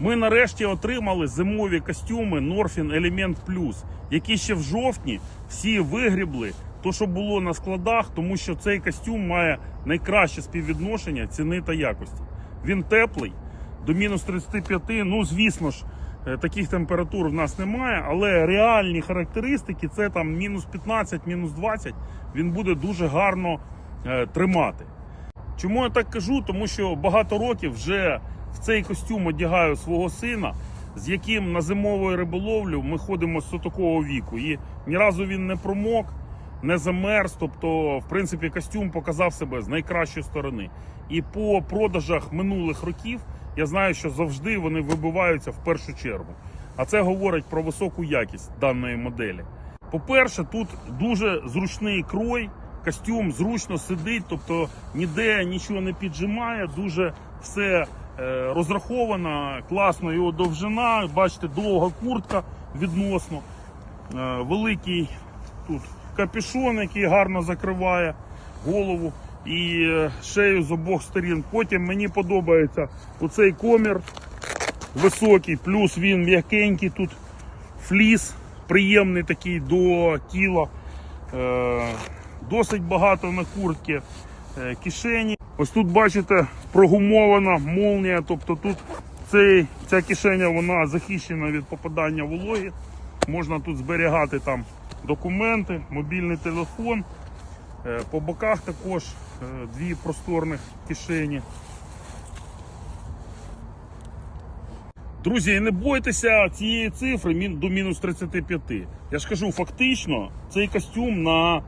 Ми нарешті отримали зимові костюми Norfin Element Plus, які ще в жовтні всі вигрібли то, що було на складах, тому що цей костюм має найкраще співвідношення ціни та якості. Він теплий, до мінус 35. Ну, звісно ж, е, таких температур в нас немає, але реальні характеристики це там мінус 15, мінус 20. Він буде дуже гарно е, тримати. Чому я так кажу? Тому що багато років вже в цей костюм одягаю свого сина, з яким на зимову риболовлю ми ходимо з такого віку. І ні разу він не промок, не замерз. Тобто, в принципі, костюм показав себе з найкращої сторони. І по продажах минулих років я знаю, що завжди вони вибиваються в першу чергу. А це говорить про високу якість даної моделі. По-перше, тут дуже зручний крой, костюм зручно сидить, тобто ніде нічого не піджимає, дуже все е, розраховано, класно його довжина. Бачите, довга куртка відносно, е, великий тут капюшон, який гарно закриває голову і е, шею з обох сторін. Потім мені подобається оцей комір високий, плюс він м'якенький тут фліс, приємний такий до тіла. Досить багато на куртці е, кишені. Ось тут бачите прогумована молнія, тобто тут цей, ця кишеня вона захищена від попадання вологи. Можна тут зберігати там документи, мобільний телефон. Е, По боках також е, дві просторних кишені. Друзі, не бойтеся цієї цифри до мінус 35. Я ж кажу, фактично, цей костюм на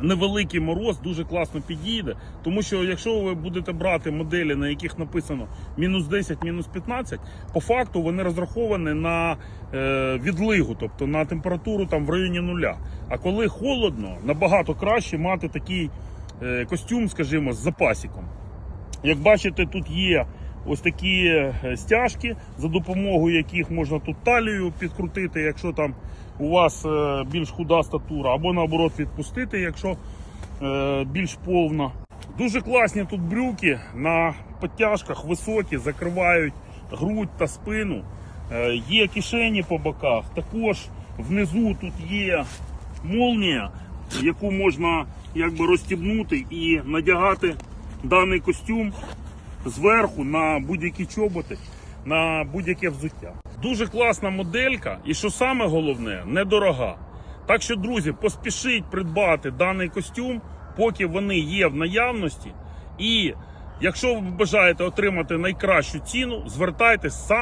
невеликий мороз дуже класно підійде. Тому що якщо ви будете брати моделі, на яких написано мінус 10, мінус 15, по факту вони розраховані на е, відлигу, тобто на температуру там в районі нуля. А коли холодно, набагато краще мати такий е, костюм, скажімо, з запасиком. Як бачите, тут є ось такі е, стяжки, за допомогою яких можна тут талію підкрутити, якщо там у вас е, більш худа статура, або наоборот відпустити, якщо е, більш повна. Дуже класні тут брюки на підтяжках високі, закривають грудь та спину. Є кишені по боках. Також внизу тут є молнія, яку можна якби розстібнути і надягати даний костюм зверху на будь-які чоботи, на будь-яке взуття. Дуже класна моделька, і що саме головне, недорога. Так що, друзі, поспішіть придбати даний костюм, поки вони є в наявності. І якщо ви бажаєте отримати найкращу ціну, звертайтесь саме.